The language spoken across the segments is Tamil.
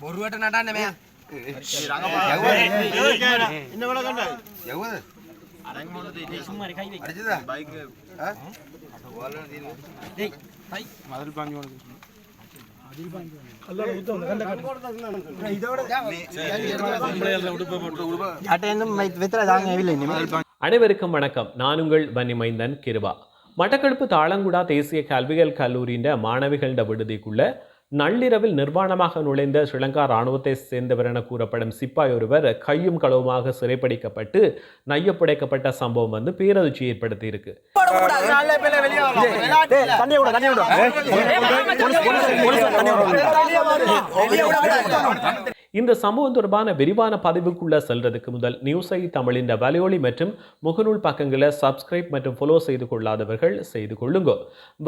బొరువేట నటాండి మే మొదలు పని ಅಟೇನು ಮಿತ್ರ ದಾಂಗ ಇಲ್ಲ ನಿಮ್ಮ அனைவருக்கும் வணக்கம். நான் உங்கள் வன்னிமைந்தன் கிருபா. மட்டக்களப்பு தாளங்குடா தேசிய கல்வியல் கல்லூரியின் மாணவிகளின் விடுதிக்குள்ள நள்ளிரவில் நிர்வாணமாக நுழைந்த ஸ்ரீலங்கா இராணுவத்தை சேர்ந்தவர் என கூறப்படும் சிப்பாய் ஒருவர் கையும் களவுமாக சிறைப்பிடிக்கப்பட்டு நையப்புடைக்கப்பட்ட சம்பவம் வந்து பேரதிர்ச்சி ஏற்படுத்தி இருக்கு இந்த சம்பவம் தொடர்பான விரிவான பதிவுக்குள்ளே செல்றதுக்கு முதல் நியூஸை தமிழின் வலையொலி மற்றும் முகநூல் பக்கங்களை சப்ஸ்கிரைப் மற்றும் ஃபாலோ செய்து கொள்ளாதவர்கள் செய்து கொள்ளுங்க.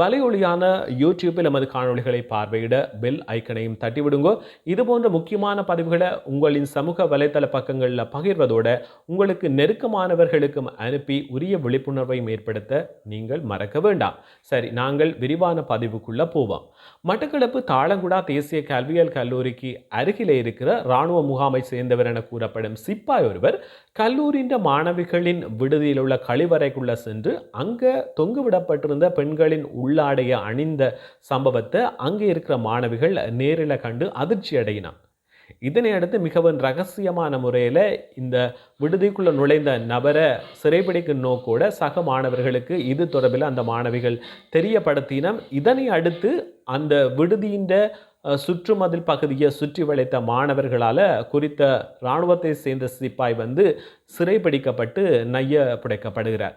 வலையொலியான யூடியூப்பில் நமது காணொளிகளை பார்வையிட பெல் ஐக்கனையும் தட்டிவிடுங்கோ. இது போன்ற முக்கியமான பதிவுகளை உங்களின் சமூக வலைத்தள பக்கங்களில் பகிர்வதோட உங்களுக்கு நெருக்கமானவர்களுக்கும் அனுப்பி உரிய விழிப்புணர்வையும் ஏற்படுத்த நீங்கள் மறக்க வேண்டாம். சரி நாங்கள் விரிவான பதிவுக்குள்ளே போவோம். மட்டக்களப்பு தாளங்குடா தேசிய கல்வியல் கல்லூரிக்கு அருகிலே இருக்கிற இராணுவ முகாமை சேர்ந்தவர் என கூறப்படும் சிப்பாய் ஒருவர் கல்லூரின்ற மாணவிகளின் விடுதியில் உள்ள கழிவறைக்குள்ள சென்று அங்க தொங்குவிடப்பட்டிருந்த பெண்களின் உள்ளாடைய அணிந்த சம்பவத்தை அங்கே இருக்கிற மாணவிகள் நேரில் கண்டு அதிர்ச்சி அடையினான் இதனை அடுத்து மிகவும் ரகசியமான முறையில் இந்த விடுதிக்குள்ள நுழைந்த நபரை சிறைபிடிக்கும் நோக்கோட சக மாணவர்களுக்கு இது தொடர்பில் அந்த மாணவிகள் தெரியப்படுத்தினம். இதனை அடுத்து அந்த விடுதியின் சுற்றுமதில் பகுதியை சுற்றி வளைத்த மாணவர்களால் குறித்த இராணுவத்தை சேர்ந்த சிப்பாய் வந்து சிறைபிடிக்கப்பட்டு நைய புடைக்கப்படுகிறார்.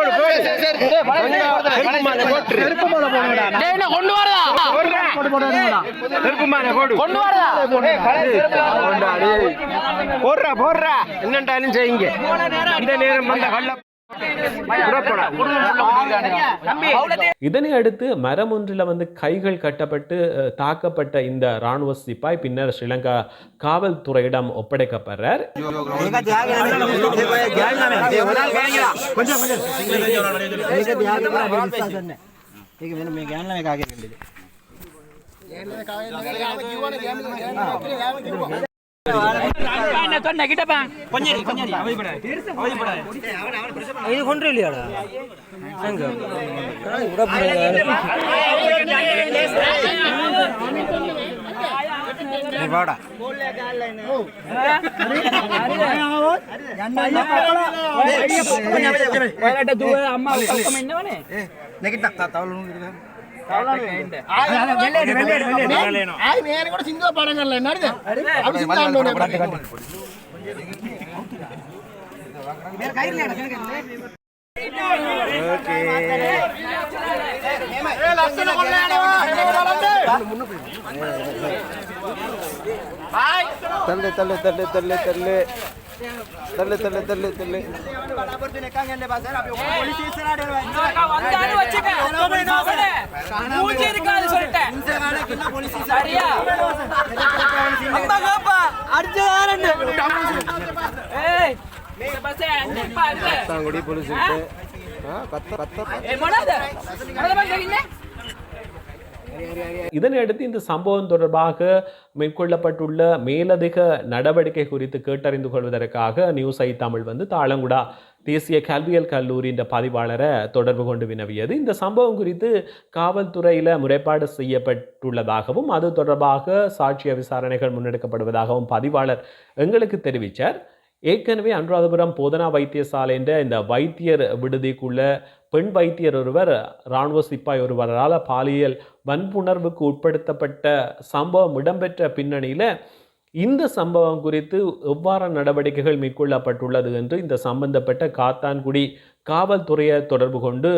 போடு போடு. செருப்பு மாலை போடுறா போடுறா. என்னண்டாலும் செய்யுங்க? இந்த நேரம் வந்த கள்ள இதனை அடுத்து மரம் ஒன்றில் வந்து கைகள் கட்டப்பட்டு தாக்கப்பட்ட இந்த ராணுவ சிப்பாய் பின்னர் ஸ்ரீலங்கா காவல்துறையிடம் ஒப்படைக்கப்படுறார். இது கொண்டு இல்லையாடா எங்க வாடா அம்மா ఆయన కూడా సింధు పడగల ఓకే தள்ளு தள்ளு தள்ளு தள்ளு தள்ளு. தள்ளு தள்ளு தள்ளு தள்ளு. வந்தாலும் வச்சுக்க. மூஞ்சி இருக்காது சொல்லிட்டேன். சரியா? அம்மா காப்பா அடிச்சதாரன்னு ஏய். இந்த பஸ் அண்டிப்பா இருக்கு. தாங்குடி போலீஸ் கத்த கத்த. இதனையடுத்து இந்த சம்பவம் தொடர்பாக மேற்கொள்ளப்பட்டுள்ள மேலதிக நடவடிக்கை குறித்து கேட்டறிந்து கொள்வதற்காக நியூஸ் ஐ தமிழ் வந்து தாளங்குடா தேசிய கல்வியல் கல்லூரின்ற பதிவாளரை தொடர்பு கொண்டு வினவியது. இந்த சம்பவம் குறித்து காவல்துறையில் முறைப்பாடு செய்யப்பட்டுள்ளதாகவும் அது தொடர்பாக சாட்சிய விசாரணைகள் முன்னெடுக்கப்படுவதாகவும் பதிவாளர் எங்களுக்கு தெரிவித்தார் ஏற்கனவே அனுராதபுரம் போதனா வைத்தியசாலைன்ற இந்த வைத்தியர் விடுதிக்குள்ள பெண் வைத்தியர் ஒருவர் இராணுவ சிப்பாய் ஒருவரால் பாலியல் வன்புணர்வுக்கு உட்படுத்தப்பட்ட சம்பவம் இடம்பெற்ற பின்னணியில் இந்த சம்பவம் குறித்து எவ்வாறு நடவடிக்கைகள் மேற்கொள்ளப்பட்டுள்ளது என்று இந்த சம்பந்தப்பட்ட காத்தான்குடி காவல்துறையை தொடர்பு கொண்டு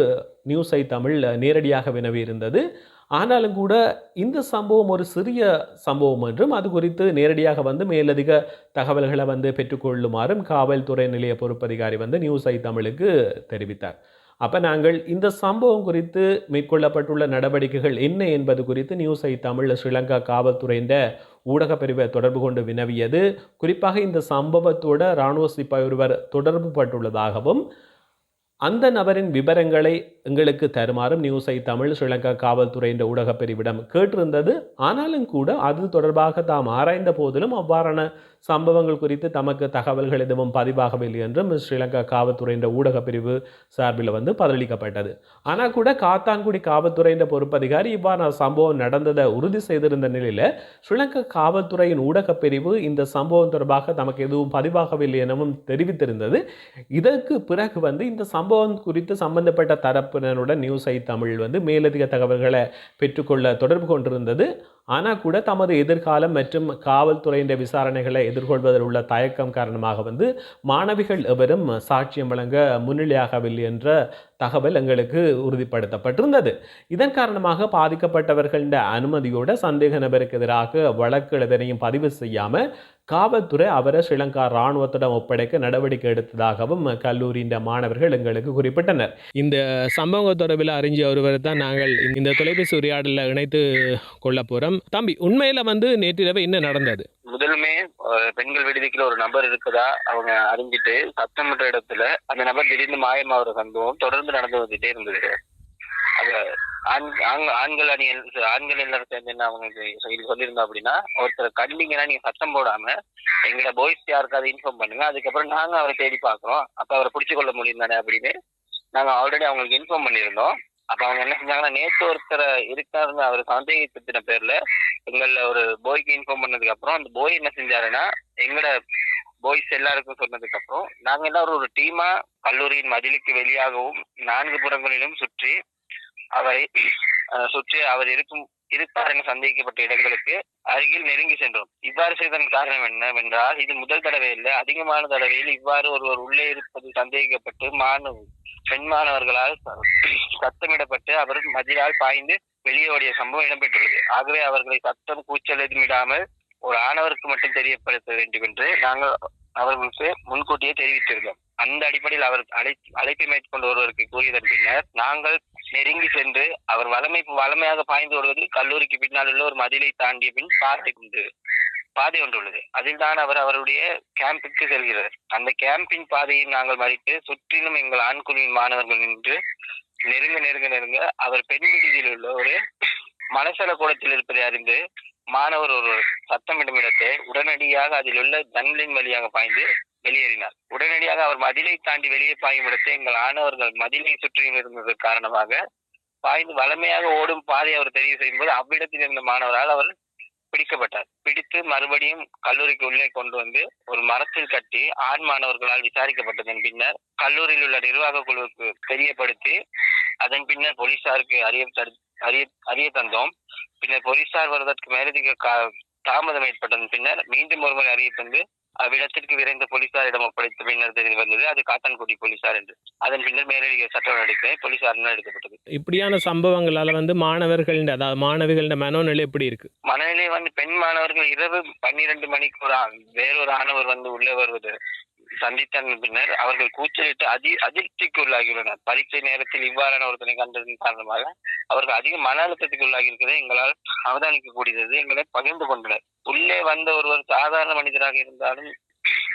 நியூஸை தமிழ் நேரடியாக வினவியிருந்தது ஆனாலும் கூட இந்த சம்பவம் ஒரு சிறிய சம்பவம் என்றும் அது குறித்து நேரடியாக வந்து மேலதிக தகவல்களை வந்து பெற்றுக்கொள்ளுமாறும் காவல்துறை நிலைய பொறுப்பதிகாரி வந்து நியூஸ் ஐ தமிழுக்கு தெரிவித்தார். அப்போ நாங்கள் இந்த சம்பவம் குறித்து மேற்கொள்ளப்பட்டுள்ள நடவடிக்கைகள் என்ன என்பது குறித்து நியூஸ் ஐ ஸ்ரீலங்கா காவல்துறையின் ஊடகப் பிரிவை தொடர்பு கொண்டு வினவியது. குறிப்பாக இந்த சம்பவத்தோட இராணுவ சிப்பாய் ஒருவர் தொடர்பு பட்டுள்ளதாகவும் அந்த நபரின் விவரங்களை எங்களுக்கு தருமாறும் நியூஸை தமிழ் ஸ்ரீலங்கா காவல்துறையின் ஊடகப் பிரிவிடம் கேட்டிருந்தது. ஆனாலும் கூட அது தொடர்பாக தாம் ஆராய்ந்த போதிலும் அவ்வாறான சம்பவங்கள் குறித்து தமக்கு தகவல்கள் எதுவும் பதிவாகவில்லை என்றும் ஸ்ரீலங்கா காவல்துறையின் ஊடகப் பிரிவு சார்பில் வந்து பதிலளிக்கப்பட்டது. ஆனால் கூட காத்தான்குடி காவல்துறையின் பொறுப்பதிகாரி இவ்வாறான சம்பவம் நடந்ததை உறுதி செய்திருந்த நிலையில் ஸ்ரீலங்கா காவல்துறையின் ஊடகப் பிரிவு இந்த சம்பவம் தொடர்பாக தமக்கு எதுவும் பதிவாகவில்லை எனவும் தெரிவித்திருந்தது. இதற்கு பிறகு வந்து இந்த சம்பவம் குறித்து சம்பந்தப்பட்ட தரப்பினருடன் நியூஸ் ஐ தமிழ் வந்து மேலதிக தகவல்களை பெற்றுக்கொள்ள தொடர்பு கொண்டிருந்தது. ஆனால் கூட தமது எதிர்காலம் மற்றும் காவல்துறையின் விசாரணைகளை எதிர்கொள்வதில் உள்ள தயக்கம் காரணமாக வந்து மாணவிகள் எவரும் சாட்சியம் வழங்க முன்னிலையாகவில்லை என்ற தகவல் எங்களுக்கு உறுதிப்படுத்தப்பட்டிருந்தது. இதன் காரணமாக பாதிக்கப்பட்டவர்களின் அனுமதியோட சந்தேக நபருக்கு எதிராக வழக்கு எதனையும் பதிவு செய்யாமல் காவல்துறை அவரை ஸ்ரீலங்கா இராணுவத்திடம் ஒப்படைக்க நடவடிக்கை எடுத்ததாகவும் கல்லூரியின் மாணவர்கள் எங்களுக்கு குறிப்பிட்டனர். இந்த சம்பவம் தொடர்பில் அறிஞ்ச ஒருவர் தான் நாங்கள் இந்த தொலைபேசி உரையாடலில் இணைத்து கொள்ள போகிறோம் தம்பி உண்மையில வந்து நேற்றிரவு என்ன நடந்தது? முதலுமே பெண்கள் விடுதிக்குள்ள ஒரு நபர் இருக்குதா அவங்க அறிஞ்சிட்டு சத்தமிட்ட இடத்துல அந்த நபர் திடீர்னு மாயமாகிற சம்பவம் தொடர்ந்து நடந்து வந்துட்டே இருந்தது. அது ஆண் ஆண்கள் அணியல் ஆண்கள் எல்லாரும் சேர்ந்து என்ன அவங்க சொல்லியிருந்தோம் அப்படின்னா ஒருத்தர் கண்டிங்கன்னா நீங்க சத்தம் போடாம எங்களோட பாய்ஸ் யாருக்காவது இன்ஃபார்ம் பண்ணுங்க. அதுக்கப்புறம் நாங்க அவரை தேடி பாக்குறோம் அப்ப அவரை பிடிச்சு கொள்ள முடியும் தானே அப்படின்னு நாங்க ஆல்ரெடி அவங்களுக்கு இன்ஃபார்ம் பண்ணியிருந்தோம். அப்ப அவங்க என்ன செஞ்சாங்கன்னா நேற்று ஒருத்தர் இருக்காருன்னு அவர் சந்தேகத்தின பேர்ல எங்கள ஒரு போய்க்கு இன்ஃபார்ம் பண்ணதுக்கு அப்புறம் அந்த போய் என்ன செஞ்சாருன்னா எங்களோட பாய்ஸ் எல்லாருக்கும் சொன்னதுக்கு அப்புறம் நாங்க எல்லாரும் ஒரு டீமா கல்லூரியின் மதிலுக்கு வெளியாகவும் நான்கு புறங்களிலும் சுற்றி அவரை அஹ், சுற்றி அவர் இருக்கும் இருப்பார் என சந்தேகிக்கப்பட்ட இடங்களுக்கு அருகில் நெருங்கி சென்றோம். இவ்வாறு செய்ததன் காரணம் என்னவென்றால் இது முதல் தடவை இல்லை அதிகமான தடவையில் இவ்வாறு ஒருவர் உள்ளே இருப்பது சந்தேகிக்கப்பட்டு மாணவ பெண் மாணவர்களால் சத்தமிடப்பட்டு அவர் மதிலால் பாய்ந்து வெளியே ஓடிய சம்பவம் இடம்பெற்றுள்ளது. ஆகவே அவர்களை சத்தம் கூச்சல் எதுமிடாமல் ஒரு ஆணவருக்கு மட்டும் தெரியப்படுத்த வேண்டும் என்று நாங்கள் அவர்களுக்கு முன்கூட்டியே தெரிவித்திருந்தோம். அந்த அடிப்படையில் அவர் அழை அழைப்பை மேற்கொண்டு ஒருவருக்கு கூறியதன் பின்னர் நாங்கள் நெருங்கி சென்று அவர் வளமை வளமையாக பாய்ந்து வருவது கல்லூரிக்கு பின்னால் உள்ள ஒரு மதிலை தாண்டிய பின் பார்த்து உண்டு பாதை ஒன்று உள்ளது. அதில் தான் அவர் அவருடைய கேம்புக்கு செல்கிறார். அந்த கேம்பின் பாதையை நாங்கள் மறித்து சுற்றிலும் எங்கள் ஆண்குழுவின் மாணவர்கள் நின்று நெருங்க நெருங்க நெருங்க அவர் பெண் விடுதியில் உள்ள ஒரு மலசல கூடத்தில் இருப்பதை அறிந்து மாணவர் ஒரு சத்தமிடும் இடத்தை உடனடியாக அதில் உள்ள ஜன்னலின் வழியாக பாய்ந்து வெளியேறினார். உடனடியாக அவர் மதிலை தாண்டி வெளியே பாயும் இடத்தை எங்கள் ஆணவர்கள் மதிலை சுற்றியும் இருந்தது காரணமாக பாய்ந்து வளமையாக ஓடும் பாதை அவர் தெரிவு செய்யும் போது அவ்விடத்தில் இருந்த மாணவரால் அவர் பிடிக்கப்பட்டார். பிடித்து மறுபடியும் கல்லூரிக்கு உள்ளே கொண்டு வந்து ஒரு மரத்தில் கட்டி ஆண் மாணவர்களால் விசாரிக்கப்பட்டதன் பின்னர் கல்லூரியில் உள்ள நிர்வாக குழுவுக்கு தெரியப்படுத்தி அதன் பின்னர் போலீசாருக்கு அறிய அறிய அறிய தந்தோம். பின்னர் போலீசார் வருவதற்கு மேலதிக கா- தாமதம் ஏற்பட்டதன் பின்னர் மீண்டும் ஒருமுறை அறிய தந்து அவ்விடத்திற்கு விரைந்த போலீசாரிடம் ஒப்படைத்த பின்னர் தெரிய வந்தது அது காத்தான்குடி போலீசார் என்று. அதன் பின்னர் மேலதிக சட்ட நடவடிக்கை போலீசாரிடம் எடுக்கப்பட்டது. இப்படியான சம்பவங்களால் வந்து மாணவர்களின் அதாவது மாணவிகளின் மனோநிலை எப்படி இருக்கு? மனநிலை வந்து பெண் மாணவர்கள் இரவு பன்னிரண்டு மணிக்கு ஒரு வேறொரு ஆணவர் வந்து உள்ளே வருவது சந்தித்தன் பின்னர் அவர்கள் கூச்சலிட்டு அதி அதிருப்திக்கு உள்ளாகியுள்ளனர் பரீட்சை நேரத்தில் இவ்வாறான ஒருத்தனை கண்டதன் காரணமாக அவர்கள் அதிக மன அழுத்தத்துக்கு உள்ளாகி இருக்கிறதை எங்களால் அவதானிக்க கூடியது எங்களை பகிர்ந்து கொண்டனர். உள்ளே வந்த ஒருவர் சாதாரண மனிதராக இருந்தாலும்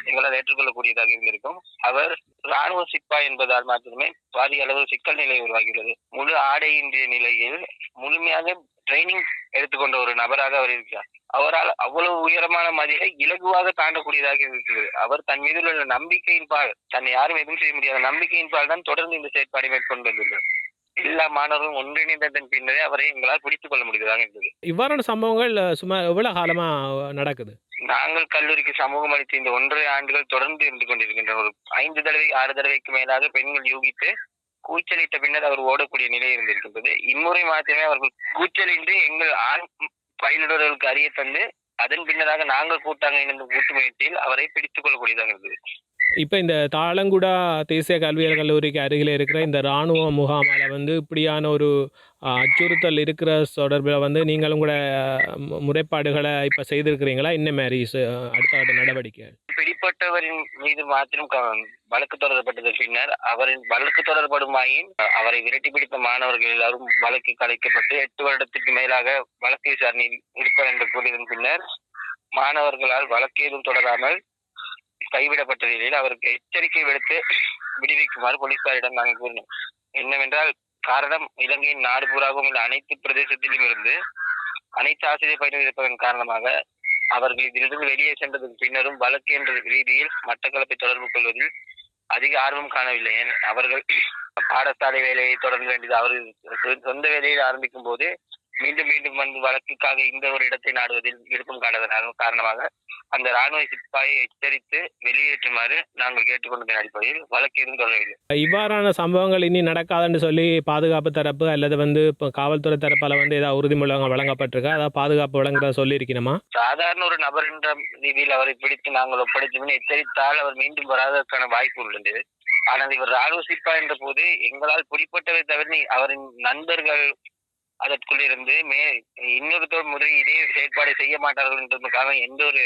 எங்களால் ஏற்றுக்கொள்ளக்கூடியதாக இருந்திருக்கும். அவர் ராணுவ சிப்பா என்பதால் மாத்திரமே பாதி அளவு சிக்கல் நிலை உருவாகியுள்ளது. முழு ஆடையின்றிய நிலையில் முழுமையாக ட்ரைனிங் எடுத்துக்கொண்ட ஒரு நபராக அவர் இருக்கிறார். அவரால் அவ்வளவு உயரமான மதிலை இலகுவாக தாண்டக்கூடியதாக இருக்கிறது. அவர் தன் மீது உள்ள நம்பிக்கையின் பால் தன்னை யாரும் எதுவும் செய்ய முடியாத நம்பிக்கையின் பால் தான் தொடர்ந்து இந்த செயற்பாடை மேற்கொண்டு வந்துள்ளார் எல்லா மாணவர்களும் ஒன்றிணைந்ததன் பின்னரே அவரை எங்களால் பிடித்துக் கொள்ள முடிந்ததாக இருந்தது. இவ்வாறான சம்பவங்கள் சுமார் எவ்வளோ காலமாக நடக்குது? நாங்கள் கல்லூரிக்கு சமூகம் அளித்த இந்த ஒன்றரை ஆண்டுகள் தொடர்ந்து இருந்து கொண்டிருக்கின்றன ஒரு ஐந்து தடவை ஆறு தடவைக்கு மேலாக பெண்கள் யூகித்து கூச்சலிட்ட பின்னர் அவர் ஓடக்கூடிய நிலை இருந்திருக்கின்றது. இம்முறை மாத்திரமே அவர்கள் கூச்சலின்றி எங்கள் ஆண் பயிலுடர்களுக்கு அறிய தந்து அதன் பின்னராக நாங்கள் கூட்டாங்க இணைந்த கூட்டு முயற்சியில் அவரை பிடித்துக் கொள்ளக்கூடியதாக இருந்தது. இப்போ இந்த தாளங்குடா தேசிய கல்வியல் கல்லூரிக்கு அருகில் இருக்கிற இந்த இராணுவ முகாமால் வந்து இப்படியான ஒரு அச்சுறுத்தல் இருக்கிற தொடர்பில் வந்து நீங்களும் கூட முறைப்பாடுகளை இப்போ செய்திருக்கிறீங்களா? என்ன மாதிரி அடுத்த நடவடிக்கை பிடிப்பட்டவரின் மீது மாத்திரம் க- வழக்கு தொடரப்பட்டது. பின்னர் அவரின் வழக்கு தொடரப்படுமாயின் அவரை விரட்டி பிடித்த மாணவர்கள் எல்லாரும் வழக்கு கலைக்கப்பட்டு எட்டு வருடத்துக்கு மேலாக வழக்கு விசாரணையில் இருப்பார் என்று கூறியதன் பின்னர் மாணவர்களால் வழக்கு ஏதும் தொடராமல் கைவிடப்பட்ட நிலையில் அவருக்கு எச்சரிக்கை விடுத்து விடுவிக்குமாறு போலீசாரிடம் நாங்கள் கூறினோம். என்னவென்றால் காரணம் இலங்கையின் நாடு பூராகவும் உள்ள அனைத்து பிரதேசத்திலும் இருந்து அனைத்து ஆசிரியர் பயிர்கள் இருப்பதன் காரணமாக அவர்கள் இதிலிருந்து வெளியே சென்றதற்கு பின்னரும் வழக்கு என்ற ரீதியில் மட்டக்களப்பை தொடர்பு கொள்வதில் அதிக ஆர்வம் காணவில்லை. அவர்கள் பாடசாலை வேலையை தொடர வேண்டியது அவர்கள் சொந்த வேலையில் ஆரம்பிக்கும் போது மீண்டும் மீண்டும் வந்து வழக்குக்காக இந்த ஒரு இடத்தை நாடுவதில் விருப்பம் காணதன் காரணமாக அந்த ராணுவ சிப்பாயை எச்சரித்து வெளியேற்றுமாறு நாங்கள் கேட்டுக்கொண்டதன் அடிப்படையில் வழக்கு எதுவும் தொடரவில்லை. இவ்வாறான சம்பவங்கள் இனி நடக்காதுன்னு சொல்லி பாதுகாப்பு தரப்பு அல்லது வந்து இப்போ காவல்துறை தரப்பால் வந்து ஏதாவது உறுதிமொழி வழங்கப்பட்டிருக்கா? அதாவது பாதுகாப்பு வழங்குறத சொல்லியிருக்கணுமா? சாதாரண ஒரு நபர் என்ற ரீதியில் அவரை பிடித்து நாங்கள் ஒப்படைத்து எச்சரித்தால் அவர் மீண்டும் வராததற்கான வாய்ப்பு உள்ளது. ஆனால் இவர் ராணுவ சிப்பா என்ற போது எங்களால் பிடிப்பட்டதை தவிர அவரின் நண்பர்கள் அதற்குள் இருந்து மே இன்னொருத்தர் முறை இதே செயற்பாடு செய்ய மாட்டார்கள் என்றதுக்காக எந்த ஒரு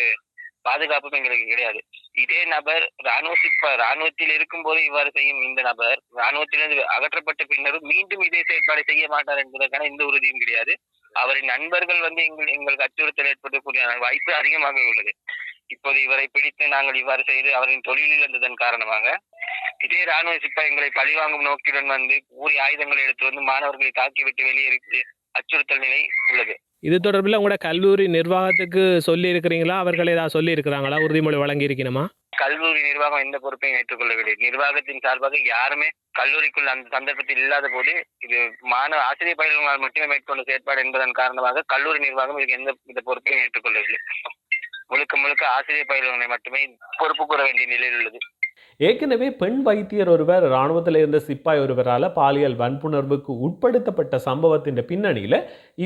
பாதுகாப்பும் எங்களுக்கு கிடையாது. இதே நபர் ராணுவ சிப்பா ராணுவத்தில் இருக்கும் போது இவ்வாறு செய்யும் இந்த நபர் ராணுவத்திலிருந்து அகற்றப்பட்ட பின்னரும் மீண்டும் இதே செயற்பாடு செய்ய மாட்டார் என்பதற்கான எந்த உறுதியும் கிடையாது. அவரின் நண்பர்கள் வந்து எங்கள் எங்களுக்கு அச்சுறுத்தல் ஏற்படக்கூடிய வாய்ப்பு அதிகமாக உள்ளது. இப்போது இவரை பிடித்து நாங்கள் இவ்வாறு செய்து அவரின் தொழிலில் இருந்ததன் காரணமாக இதே ராணுவ சிப்பா எங்களை பழிவாங்கும் நோக்கியுடன் வந்து கூறி ஆயுதங்களை எடுத்து வந்து மாணவர்களை தாக்கிவிட்டு வெளியேறி அச்சுறுத்தல் நிலை உள்ளது. இது தொடர்பில் உங்களோட கல்லூரி நிர்வாகத்துக்கு சொல்லி இருக்கிறீங்களா அவர்கள் ஏதாவது சொல்லி இருக்கிறாங்களா உறுதிமொழி வழங்கி இருக்கணுமா கல்லூரி நிர்வாகம் எந்த பொறுப்பையும் ஏற்றுக்கொள்ளவில்லை. நிர்வாகத்தின் சார்பாக யாருமே கல்லூரிக்குள் அந்த சந்தர்ப்பத்தில் இல்லாத போது இது மாணவ ஆசிரியர் பயிர்களால் மட்டுமே மேற்கொண்ட செயற்பாடு என்பதன் காரணமாக கல்லூரி நிர்வாகம் இதுக்கு எந்த வித பொறுப்பையும் ஏற்றுக்கொள்ளவில்லை. முழுக்க முழுக்க ஆசிரியர் பயிர்களை மட்டுமே பொறுப்பு கூற வேண்டிய நிலையில் உள்ளது. ஏற்கனவே பெண் வைத்தியர் ஒருவர் இராணுவத்தில் இருந்த சிப்பாய் ஒருவரால் பாலியல் வன்புணர்வுக்கு உட்படுத்தப்பட்ட சம்பவத்தின் பின்னணியில்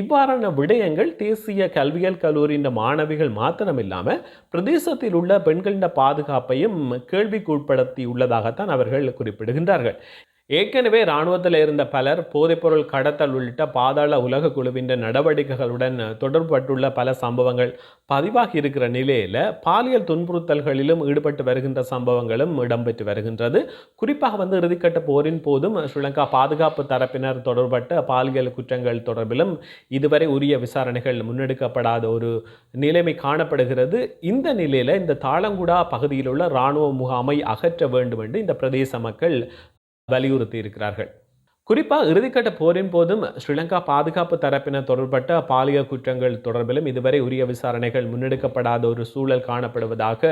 இவ்வாறான விடயங்கள் தேசிய கல்வியல் கல்லூரியின் மாணவிகள் மாத்திரமில்லாமல் பிரதேசத்தில் உள்ள பெண்களின் பாதுகாப்பையும் கேள்விக்குட்படுத்தி உள்ளதாகத்தான் அவர்கள் குறிப்பிடுகின்றார்கள். ஏற்கனவே இராணுவத்தில் இருந்த பலர் போதைப்பொருள் கடத்தல் உள்ளிட்ட பாதாள உலக குழுவின் நடவடிக்கைகளுடன் தொடர்பட்டுள்ள பல சம்பவங்கள் பதிவாகி இருக்கிற நிலையில் பாலியல் துன்புறுத்தல்களிலும் ஈடுபட்டு வருகின்ற சம்பவங்களும் இடம்பெற்று வருகின்றது. குறிப்பாக வந்து இறுதிக்கட்ட போரின் போதும் ஸ்ரீலங்கா பாதுகாப்பு தரப்பினர் தொடர்பட்ட பாலியல் குற்றங்கள் தொடர்பிலும் இதுவரை உரிய விசாரணைகள் முன்னெடுக்கப்படாத ஒரு நிலைமை காணப்படுகிறது. இந்த நிலையில் இந்த தாளங்குடா பகுதியில் உள்ள இராணுவ முகாமை அகற்ற வேண்டும் என்று இந்த பிரதேச மக்கள் வலியுறுத்தி இருக்கிறார்கள் குறிப்பாக இறுதிக்கட்ட போரின் போதும் ஸ்ரீலங்கா பாதுகாப்பு தரப்பினர் தொடர்பட்ட பாலியல் குற்றங்கள் தொடர்பிலும் இதுவரை உரிய விசாரணைகள் முன்னெடுக்கப்படாத ஒரு சூழல் காணப்படுவதாக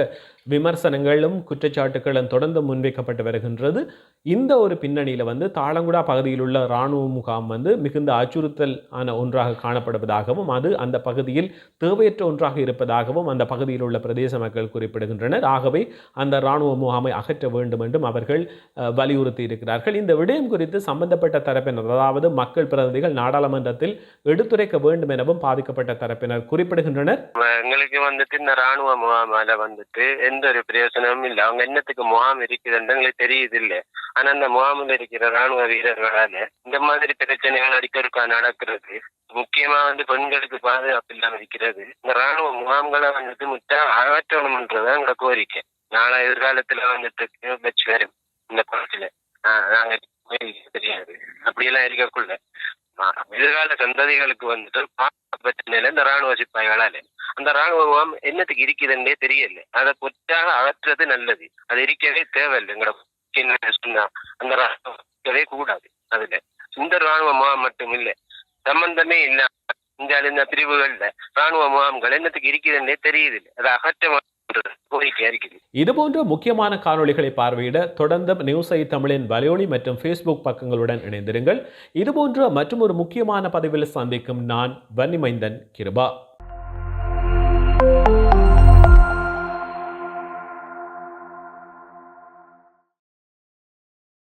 விமர்சனங்களும் குற்றச்சாட்டுகளும் தொடர்ந்து முன்வைக்கப்பட்டு வருகின்றது. இந்த ஒரு பின்னணியில் வந்து தாளங்குடா பகுதியில் உள்ள இராணுவ முகாம் வந்து மிகுந்த அச்சுறுத்தல் ஆன ஒன்றாக காணப்படுவதாகவும் அது அந்த பகுதியில் தேவையற்ற ஒன்றாக இருப்பதாகவும் அந்த பகுதியில் உள்ள பிரதேச மக்கள் குறிப்பிடுகின்றனர். ஆகவே அந்த இராணுவ முகாமை அகற்ற வேண்டும் என்றும் அவர்கள் வலியுறுத்தி இருக்கிறார்கள் இந்த விடயம் குறித்து சம்பந்தப்பட்ட தரப்பினர் அதாவது மக்கள் பிரதிநிதிகள் நாடாளுமன்றத்தில் எடுத்துரைக்க வேண்டும் எனவும் பாதிக்கப்பட்ட தரப்பினர் குறிப்பிடுகின்றனர். எங்களுக்கு வந்துட்டு இந்த ராணுவ முகாமால வந்துட்டு எந்த ஒரு பிரயோசனமும் இல்லை. அவங்க என்னத்துக்கு முகாம் இருக்குதுன்னு எங்களுக்கு தெரியுது இல்ல. ஆனா அந்த முகாமில் இருக்கிற ராணுவ வீரர்களால இந்த மாதிரி பிரச்சனைகள் அடிக்கடிக்கா நடக்கிறது. முக்கியமா வந்து பெண்களுக்கு பாதுகாப்பு இல்லாம இருக்கிறது. இந்த ராணுவ முகாம்களை வந்துட்டு முட்டா அகற்றணும்ன்றதான் எங்க கோரிக்கை. நாளை எதிர்காலத்துல வந்துட்டு வச்சு வரும் இந்த படத்துல. நாங்க தெரியாது. அப்படியெல்லாம் இருக்கக்குள்ள எதிர்கால சந்ததிகளுக்கு வந்துட்டு பாதுகாப்பு பிரச்சனையில இந்த ராணுவ சிப்பாய்களால அந்த ராணுவ முகாம் என்னத்துக்கு இருக்குதுன்னே தெரியல. அதை பொற்றாக அகற்றுறது நல்லது. அது இருக்கவே தேவையில்லை. எங்களோட சொன்னா அந்த ராணுவம் இருக்கவே கூடாது. அதுல இந்த ராணுவ முகாம் மட்டும் இல்ல சம்பந்தமே இல்ல இந்த பிரிவுகள்ல ராணுவ முகாம்கள் என்னத்துக்கு இருக்குதுன்னே தெரியுது. அதை அகற்ற இது இருக்குது இதுபோன்ற முக்கியமான காணொளிகளை பார்வையிட தொடர்ந்து நியூஸ் ஐ தமிழின் வலையொலி மற்றும் ஃபேஸ்புக் பக்கங்களுடன் இணைந்திருங்கள். இதுபோன்ற மற்றும் ஒரு முக்கியமான பதிவில் சந்திக்கும் நான் வன்னிமைந்தன் கிருபா.